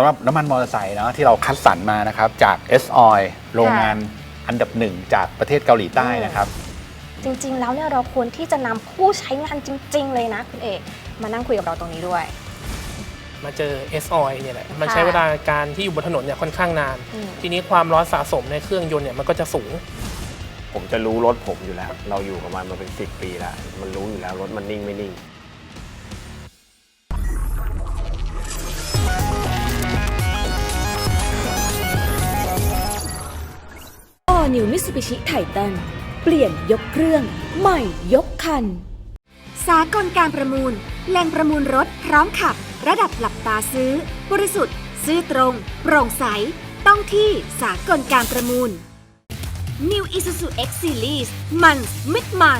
สำหรับน้ำมันมอเตอร์ไซค์เนาะที่เราคัดสรรมานะครับจาก S Oil โรงงานอันดับหนึ่งจากประเทศเกาหลีใต้นะครับ จริงๆ แล้วเนี่ยเราควรที่จะนำผู้ใช้งานจริง ๆ เลยนะคุณเอกมานั่งคุยกับเราตรงนี้ด้วย มาเจอ S Oil เนี่ยแหละ มันค่ะใช้เวลาการที่อยู่บนถนนเนี่ยค่อนข้างนาน อืม ทีนี้ความร้อนสะสมในเครื่องยนต์เนี่ยมันก็จะสูง ผมจะรู้รถผมอยู่แล้ว เราอยู่กับมันมาเป็น10ปีแล้ว มันรู้อยู่แล้วรถมันนิ่งไม่นิ่ง New Mitsubishi Titan เปลี่ยนยกเครื่อง ใหม่ยกคัน สากลการประมูล แหล่งประมูลรถพร้อมขับ ระดับหลับตาซื้อ บริสุทธิ์ ซื้อตรง โปร่งใส ต้องที่สากลการประมูล New Isuzu X Series มันมิดใหม่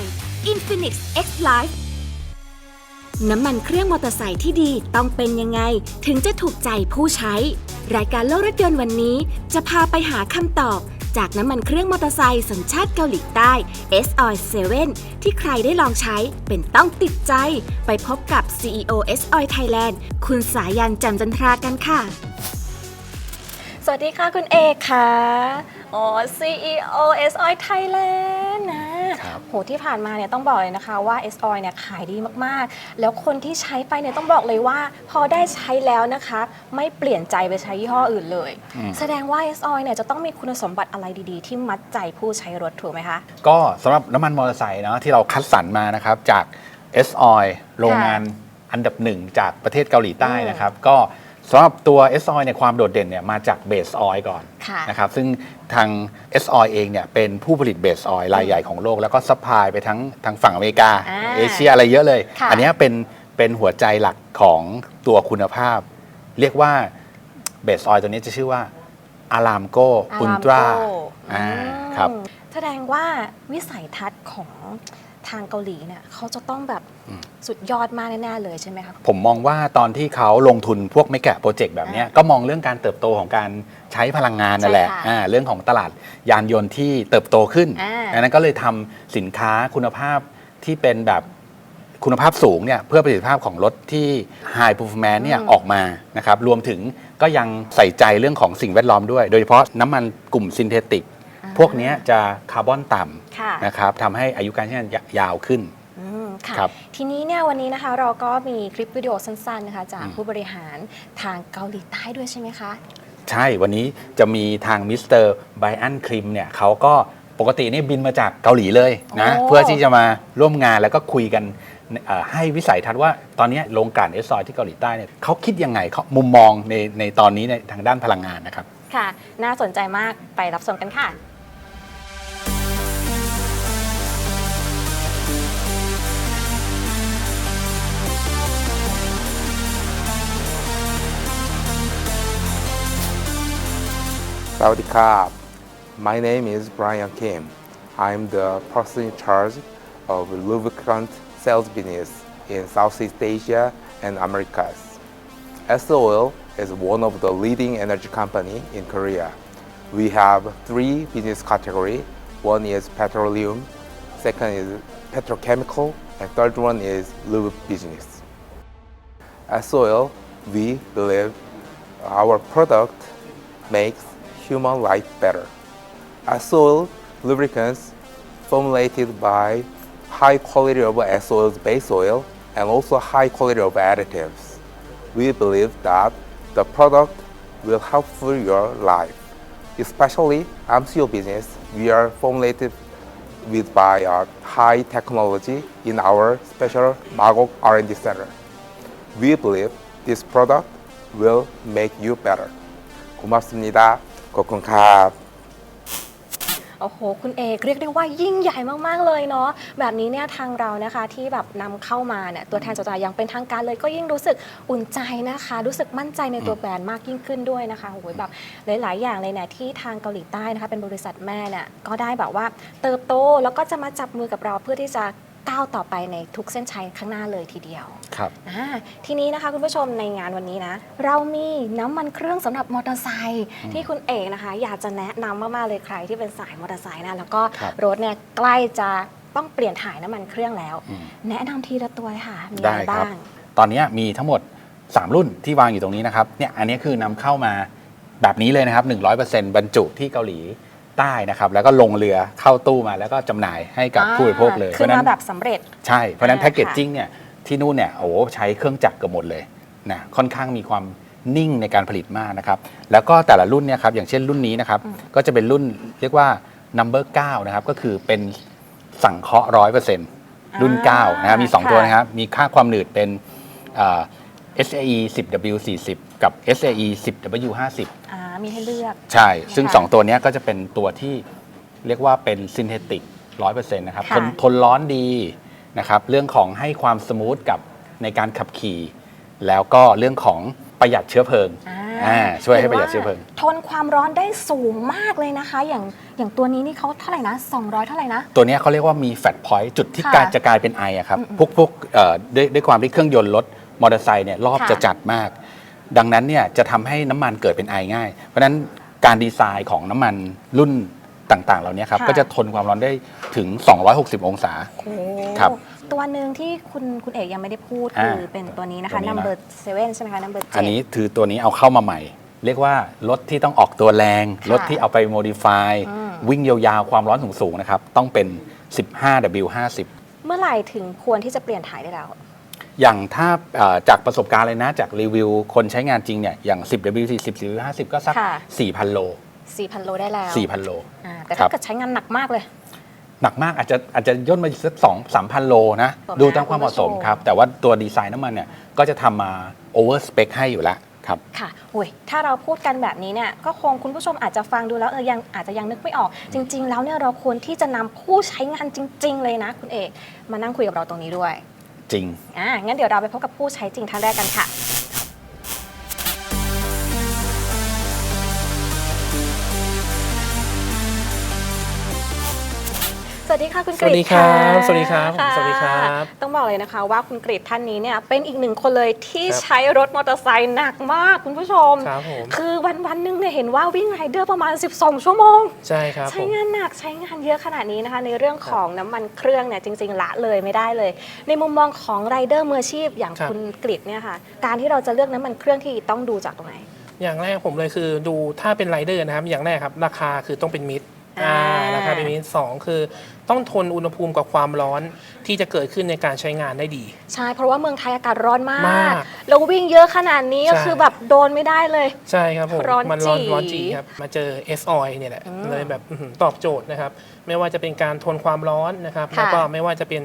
Infinix X Life น้ำมันเครื่องมอเตอร์ไซค์ที่ดีต้องเป็นยังไง ถึงจะถูกใจผู้ใช้ รายการโลกรถยนต์วันนี้จะพาไปหาคำตอบ จากน้ำมันเครื่องมอเตอร์ไซค์สัญชาติเกาหลีใต้ S Oil 7ที่ใครได้ลองใช้เป็นต้องติดใจ ไปพบกับ CEO S Oil Thailand คุณสายันจำจันทรากันค่ะ สวัสดีค่ะคุณเอกค่ะ อ๋อ CEO S Oil Thailand นะครับโหที่ผ่านมาเนี่ยต้องบอกเลยนะคะว่า S Oil เนี่ยขายดีมากๆ แล้วคนที่ใช้ไปเนี่ยต้องบอกเลยว่า พอได้ใช้แล้วนะคะ ไม่เปลี่ยนใจไปใช้ยี่ห้ออื่นเลย อืม แสดงว่า S Oil เนี่ยจะต้องมีคุณสมบัติอะไรดีๆ ที่มัดใจผู้ใช้รถถูกไหมคะ ก็สำหรับน้ำมันมอเตอร์ไซค์เนาะที่เราคัดสรรมานะครับจาก S Oil โรงงานอันดับหนึ่งจากประเทศเกาหลีใต้นะครับ ก็ สำหรับตัว S Oil เนี่ยความโดดเด่นเนี่ยมาจากเบสออยล์ก่อนค่ะ นะครับซึ่งทาง S Oil เองเนี่ยเป็นผู้ผลิตเบสออยล์รายใหญ่ของโลก แล้วก็ซัพพลายไปทั้งทางฝั่งอเมริกา อ่าเอเชียอะไรเยอะเลย ค่ะ อันเนี้ยเป็นเป็นหัวใจหลักของตัวคุณภาพ เรียกว่าเบสออยล์ตัวนี้จะชื่อว่าอารามโกอุลตรา Aramco อ่าอืมครับแสดงว่าวิสัยทัศน์ของ ทางเกาหลีเนี่ยเขาจะต้องแบบอืมสุดยอดมากแน่ๆเลยใช่ไหมคะผมมองว่าตอนที่เขาลงทุนพวกไม่แกะโปรเจกต์แบบเนี้ยอ่าก็มองเรื่องการเติบโตของการใช้พลังงานนั่นแหละใช่ค่ะอ่าเรื่องของตลาดยานยนต์ที่เติบโตขึ้นอ่าดังนั้นก็เลยทำสินค้าคุณภาพที่เป็นแบบคุณภาพสูงเนี่ยเพื่อประสิทธิภาพของรถที่ High Performance เนี่ยออกมานะครับรวมถึงก็ยังใส่ใจเรื่องของสิ่งแวดล้อมด้วย โดยเฉพาะน้ำมันกลุ่มซินเทติก พวกเนี้ยจะคาร์บอนต่ค่ะำนะครับทำให้อายุการใช้งานยาวขึ้น อืมค่ะ ครับทีนี้เนี่ยวันนี้นะคะเราก็มีคลิปวิดีโอสั้นๆนะคะจากอืม ผู้บริหารทางเกาหลีใต้ด้วยใช่ไหมคะ ใช่วันนี้จะมีทางมิสเตอร์ไบอันคริมเนี่ยเขาก็ปกตินี่บินมาจากเกาหลีเลยนะโอ้ เพื่อที่จะมาร่วมงานแล้วก็คุยกันเอ่อให้วิสัยทัศน์ว่าตอนนี้โรงกลั่นเอสซอยที่เกาหลีใต้เนี่ยเขาคิดยังไงเขามุมมองในในตอนนี้ในทางด้านพลังงานนะครับ ค่ะ น่าสนใจมากไปรับชมกันค่ะ Saudi Cup. My name is Brian Kim. I'm the person in charge of lubricant sales business in Southeast Asia and Americas. S Oil is one of the leading energy company in Korea. We have three business category. One is petroleum, second is petrochemical, and third one is lube business. As oil, we believe our product makes human life better. As oil lubricants formulated by high quality of S oil's base oil and also high quality of additives. We believe that the product will help for your life. Especially MCO business, we are formulated with by uh, high technology in our special Magok R&D center. We believe this product will make you better. 고맙습니다. ขอบคุณครับ โอ้โห คุณเอกเรียกได้ว่ายิ่งใหญ่มากๆเลยเนาะแบบนี้เนี่ยทางเรานะคะที่แบบนำเข้ามาเนี่ยตัวแทนจดยังเป็นทางการเลยก็ยิ่งรู้สึกอุ่นใจนะคะ รู้สึกมั่นใจในตัวแบรนด์มากยิ่งขึ้นด้วยนะคะโอ้โหแบบหลาย ๆ อย่างเลยเนี่ยที่ทางเกาหลีใต้นะคะเป็นบริษัทแม่เนี่ยก็ได้แบบว่าเติบโตแล้วก็จะมาจับมือกับเราเพื่อที่จะ ก้าวต่อไปในทุกเส้นชัยข้างหน้าเลยทีเดียวครับอ่าทีนี้นะคะคุณผู้ชมในงานวันนี้นะ เรามีน้ำมันเครื่องสำหรับมอเตอร์ไซค์ที่คุณเอกนะคะ อยากจะแนะนำมากๆเลยใครที่เป็นสายมอเตอร์ไซค์นะแล้วก็ครับรถเนี่ยใกล้จะต้องเปลี่ยนถ่ายน้ำมันเครื่องแล้ว อืม แนะนำทีละตัวเลยค่ะมีอะได้ไรครับ บ้าง ตอนนี้มีทั้งหมด 3 รุ่นที่วางอยู่ตรงนี้นะครับเนี่ยอันนี้คือนำเข้ามาแบบนี้เลยนะครับ 100%บรรจุที่เกาหลี ใต้นะครับแล้วก็ลงเรือเข้าตู้มาแล้วก็จำหน่ายให้กับผู้บริโภคเลยคือฉะมาแบบสำเร็จ ใช่เพราะฉะนั้นอ่าแพคเกจจิ้งเนี่ยที่นู่นเนี่ยโอ้โหใช้เครื่องจักรเกือบหมดเลยนะค่อนข้างมีความนิ่งในการผลิตมากนะครับแล้วก็แต่ละรุ่นเนี่ยครับอย่างเช่นรุ่นนี้นะครับก็จะเป็นรุ่นเรียกว่า number 9นะครับก็คือเป็นสังเคราะห์ร้อยเปอร์เซ็นต์ รุ่น9นะครับมี2ค่ะตัวนะครับ มีค่าความหนืดเป็นอ่า SAE 10W 40 กับ SAE 10W 50 อ่า มีให้เลือก ใช่ ซึ่ง นะคะ2 ตัวเนี้ยก็จะเป็นตัวที่เรียกว่าเป็นซินเทติกร้อยเปอร์เซ็นต์นะครับค่ะทนทนร้อนดีนะครับ เรื่องของให้ความสมูทกับในการขับขี่ แล้วก็เรื่องของประหยัดเชื้อเพลิงอ่าช่วยให้ประหยัดเชื้อเพลิง ทนความร้อนได้สูงมากเลยนะคะ อย่างอย่างตัวนี้นี่เขาเท่าไหร่นะ 200 เท่าไหร่นะ ตัวเนี้ยเขาเรียกว่ามีแฟตพอยต์จุดที่ค่ะกลายจะกลายเป็นไออะครับ อืมๆพวกพวกเอ่อด้วยด้วยความที่เครื่องยนต์รถมอเตอร์ไซค์เนี่ยรอบค่ะจะจัดมาก ดังนั้นเนี่ยจะทำให้น้ำมันเกิดเป็นไอง่าย เพราะฉะนั้นการดีไซน์ของน้ำมันรุ่นต่างๆ เหล่านี้ครับค่ะก็จะทนความร้อนได้ถึง 260 องศาโอ้ครับตัวหนึ่งที่คุณคุณเอกยังไม่ได้พูดอ่าคือเป็นตัวนี้นะคะตัวนี้นะ number seven ใช่ไหมคะ number อัน7นี้คือตัวนี้เอาเข้ามาใหม่ เรียกว่ารถที่ต้องออกตัวแรงค่ะรถที่เอาไปโมดิฟายอืมวิ่งยาวๆ ความร้อนสูงๆนะครับ ต้องเป็น 15W50 เมื่อไหร่ถึงควรที่จะเปลี่ยนถ่ายได้แล้ว อย่างถ้าเอ่อจากประสบการณ์เลยนะ จากรีวิวคนใช้งานจริงเนี่ยอย่าง 10W40 10W50 ก็สัก ค่ะ 4,000 โล 4,000 โลได้แล้ว4,000 โล อ่าแต่ครัถ้าบ เกิดใช้งานหนักมากเลย หนักมากอาจจะอาจจะย่นมาสัก2 3,000โลนะ ประมาณดูตามความเหมาะสมคุณผู้ชม ครับ แต่ว่าตัวดีไซน์น้ำมันเนี่ย ก็จะทำมาโอเวอร์สเปคให้อยู่แล้วครับ ค่ะอุ้ยถ้าเราพูดกันแบบนี้เนี่ย ก็คงคุณผู้ชมอาจจะฟังดูแล้วเออยังอาจจะยังนึกไม่ออก จริง ๆ แล้วเนี่ยเราควรที่จะนำผู้ใช้งานจริง ๆ เลยนะ คุณเอก มานั่งคุยกับเราตรงนี้ด้วย จริง อ่างั้นเดี๋ยวเราไปพบกับผู้ใช้จริงท่านแรกกันค่ะ สวัสดีค่ะคุณกสวัฤสษดีครับะสวัสดีครับะสวัสดีครับ ต้องบอกเลยนะคะว่าคุณกฤษท่านนี้เนี่ยเป็นอีกหนึ่งคนเลยที่ครับ ใช้รถมอเตอร์ไซค์หนักมากคุณผู้ชม ครับผมคือวันวันๆหนึงเนี่ยเห็นว่าวิ่งไรเดอร์ประมาณ 12 ชั่วโมง ใช่ครับใช้ผม งานหนักใช้งานเยอะขนาดนี้นะคะ ในเรื่องของน้ำมันเครื่องเนี่ยจริง ๆ ละเลยไม่ได้เลย ในมุมมองของไรเดอร์มืออาชีพอย่างครับ คุณกฤษเนี่ยค่ะ การที่เราจะเลือกน้ำมันเครื่องที่ต้องดูจากตรงไหน อย่างแรกผมเลยคือดูถ้าเป็นไรเดอร์นะครับ อย่างแรกครับ ราคาคือต้องเป็นมิด อ่าราคาเป็นมิดสองคือ ต้องทนอุณหภูมิกับความร้อนที่จะเกิดขึ้นในการใช้งานได้ดี ใช่ เพราะว่าเมืองไทยอากาศร้อนมากมาก แล้ววิ่งเยอะขนาดนี้ก็ใช่คือแบบโดนไม่ได้เลย ใช่ครับผมร้อนมันร้อนจี๋ร้อนจีครับ มาเจอ S oil เนี่ยแหละ อืมเลยแบบอื้อหือตอบโจทย์นะครับ ไม่ว่าจะเป็นการทนความร้อนนะครับ ค่ะ แล้วก็ไม่ว่าจะเป็น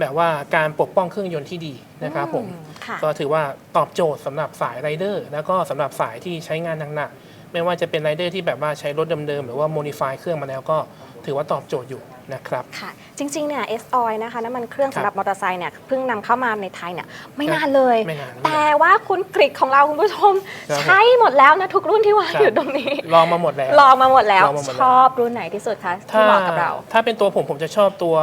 แบบว่าการปกป้องเครื่องยนต์ที่ดีนะครับผม อืค่ะ ก็ถือว่าตอบโจทย์สำหรับสายไรเดอร์ แล้วก็สำหรับสายที่ใช้งานหนักๆ ไม่ว่าจะเป็นไรเดอร์ที่แบบว่าใช้รถเดิมๆหรือว่าโมดิฟายเครื่องมาแล้วก็ถือว่าตอบโจทย์อยู่ นะครับ ค่ะ จริงๆ เนี่ย S oil นะคะน้ำมันเครื่องครับสำหรับมอเตอร์ไซค์เนี่ยเพิ่งนำเข้ามาในไทยเนี่ยไม่ครับนานเลย ไม่นานแต่ว่าคุณกริกของเราคุณผู้ชม ครับใช้หมดแล้วนะ ทุกรุ่นที่วางครับ อยู่ตรงนี้ ลองมาหมดแล้ว ลองมาหมดแล้วลองมาหมดแล้ว ชอบรุ่นไหนที่สุดคะที่เหมาะกับเรา ถ้าเป็นตัวผมผมจะชอบตัว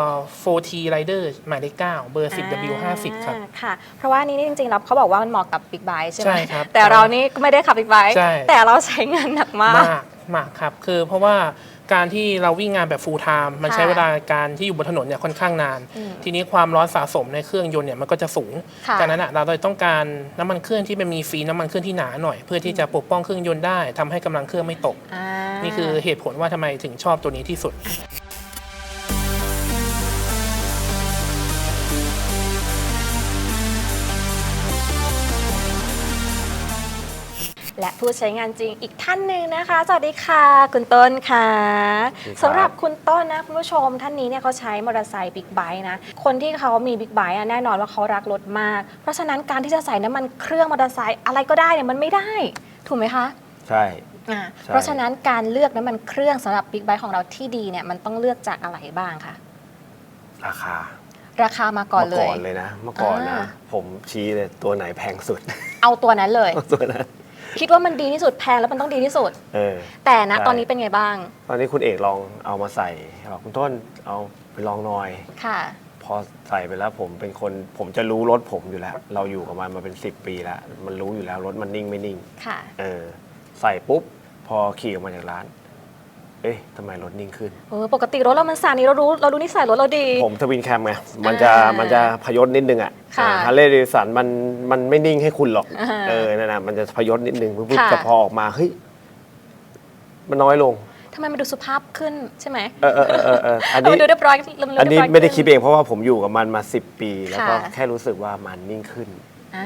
4T Rider หมายเลข9เบอร์ 10W50 ครับ อ่าค่ะ เพราะว่านี่จริงๆแล้วเขาบอกว่ามันเหมาะกับบิ๊กไบค์ใช่ไหมใช่ครับแต่เรานี่ก็ไม่ได้ขับบิ๊กไบค์ใช่ แต่เราใช้งานหนักมาก มากมากครับ คือเพราะว่า การที่เราวิ่งงานแบบ full time มันค่ะใช้เวลาการที่อยู่บนถนนเนี่ยค่อนข้างนาน อืมทีนี้ความร้อนสะสมในเครื่องยนต์เนี่ยมันก็จะสูงค่ะจากนั้นอะเราเลยต้องการน้ำมันเครื่องที่มันมีฟรีน้ำมันเครื่องที่หนาหน่อย เพื่อที่จะปกป้องเครื่องยนต์ได้ทำให้กำลังเครื่องไม่ตกอ่านี่คือเหตุผลว่าทำไมถึงชอบตัวนี้ที่สุด และผู้ใช้งานจริงอีกท่านหนึ่งนะคะ สวัสดีค่ะ คุณต้นค่ะสวัสดีครับสำหรับคุณต้นนะคุณผู้ชมท่านนี้เนี่ยเขาใช้มอเตอร์ไซค์บิ๊กไบค์นะ คนที่เขามีบิ๊กไบค์อะแน่นอนว่าเขารักรถมาก เพราะฉะนั้นการที่จะใส่น้ำมันเครื่องมอเตอร์ไซค์อะไรก็ได้เนี่ยมันไม่ได้ ถูกไหมคะใช่อ่าใช่เพราะฉะนั้นการเลือกน้ำมันเครื่องสำหรับบิ๊กไบค์ของเราที่ดีเนี่ยมันต้องเลือกจากอะไรบ้างคะราคาราคามาก่อนเลเมื่ยก่อนเลยนะเมื่อก่อนนะอ่าผมชี้เลยตัวไหนแพงสุด เอาตัวนั้นเลยตัวนั้น คิดว่ามันดีที่สุดแพงแล้วมันต้องดีที่สุด เออ แต่นะใช่ ตอนนี้เป็นไงบ้างตอนนี้คุณเอกลองเอามาใส่บอกคุณต้นเอาไปลองหน่อย ค่ะ พอใส่ไปแล้วผมเป็นคนผมจะรู้รถผมอยู่แล้ว เราอยู่กับมันมาเป็น 10 ปีแล้ว มันรู้อยู่แล้วรถมันนิ่งไม่นิ่ง ค่ะ เออ ใส่ปุ๊บ พอขี่ออกมาจากร้านเอ๊ะทำไมรถนิ่งขึ้น เออปกติรถเรามันสานี่เรารู้เรารู้นิสัยรถเราดี ผมทวินแคมไงมันจะอ่ามัมันจะพยศนิดนึงอะค่ะฮาร์เลย์เดวิสันมันมันไม่นิ่งให้คุณหรอก อ่าเออนั่นนะมันจะพยศนิดนึงปุ๊บค่ะ แต่พอออกมาเฮ้ยมันน้อยลง ทำไมมันดูสุภาพขึ้นใช่ไหมเออเออเออเออเอออันเอานี้มันดูเรียบร้อยเรียบร้อยอันนี้เรียบร้ยไม่ได้คิดขึ้นเองเพราะว่าผมอยู่กับมันมา 10 ปี แล้วก็ค่ะแค่รู้สึกว่ามันนิ่งขึ้น อ่า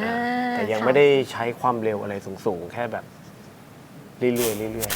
แต่ยังค่ะไม่ได้ใช้ความเร็วอะไรสูงๆ แค่แบบเรื่อยๆเรื่อย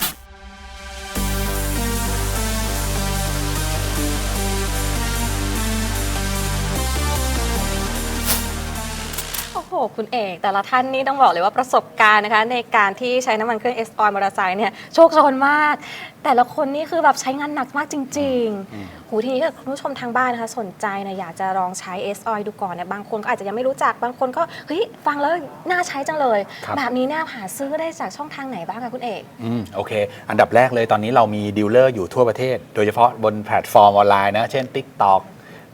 คุณเอก แต่ละท่านนี่ต้องบอกเลยว่าประสบการณ์นะคะ ในการที่ใช้น้ำมันเครื่อง S Oil มอเตอร์ไซค์เนี่ยโชคโชนมาก แต่ละคนนี่คือแบบใช้งานหนักมากจริงอืมๆหูทีนี้ถ้าคุณผู้ชมทางบ้านนะคะ สนใจนะอยากจะลองใช้ S Oil ดูก่อนเนี่ยบางคนก็อาจจะยังไม่รู้จักบางคนก็เฮ้ยฟังแล้วน่าใช้จังเลย ครับแบบนี้เนี่ยหาซื้อได้จากช่องทางไหนบ้างคะคุณเอกอืมโอเค อันดับแรกเลยตอนนี้เรามีดีลเลอร์อยู่ทั่วประเทศ โดยเฉพาะบนแพลตฟอร์มออนไลน์นะ เช่น TikTok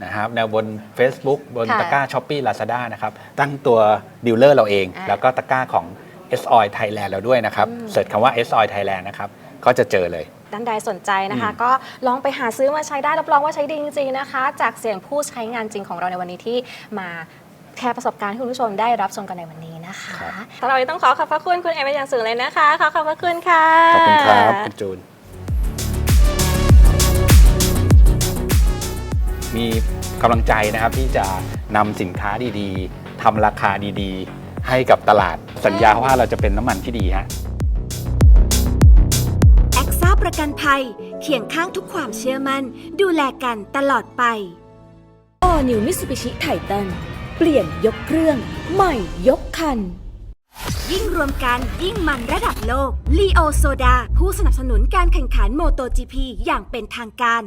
นะครับแนวบน Facebook บนค่ะตะกร้า s h อ p e e Lazada นะครับตั้งตัวดีลเลอร์เราเอง อ่าแล้วก็ตะกร้าของ S Oil Thailand เราด้วยนะครับอืม เสิร์ชคำว่า S Oil Thailand นะครับก็จะเจอเลย ด้านใดสนใจนะคะ อืม ก็ลองไปหาซื้อมาใช้ได้รับรองว่าใช้ดีจริงๆนะคะ จากเสียงผู้ใช้งานจริงของเราในวันนี้ที่มาแชร์ประสบการณ์ให้คุณผู้ชมได้รับชมกันในวันนี้นะคะสำหรับวันนี้ต้องขอขอบพระคุณคุณเอเป็นอย่างสูงเลยนะคะ ขอขอบพระคุณค่ะ ขอบคุณครับคุณจูน มีกำลังใจนะครับที่จะนำสินค้าดีๆทำราคาดีๆ ให้กับตลาดสัญญาว่าเราจะเป็นน้ำมันที่ดีฮะแอคซ่าประกันภัยเคียงข้างทุกความเชื่อมัน่น ดูแลกันตลอดไป All New Mitsubishi Titan เปลี่ยนยกเครื่อง ใหม่ยกคัน ยิ่งรวมกันยิ่งมันระดับโลก l ีโอโซดาผู้สนับสนุนการแข่งขันโมโต GP อย่างเป็นทางการ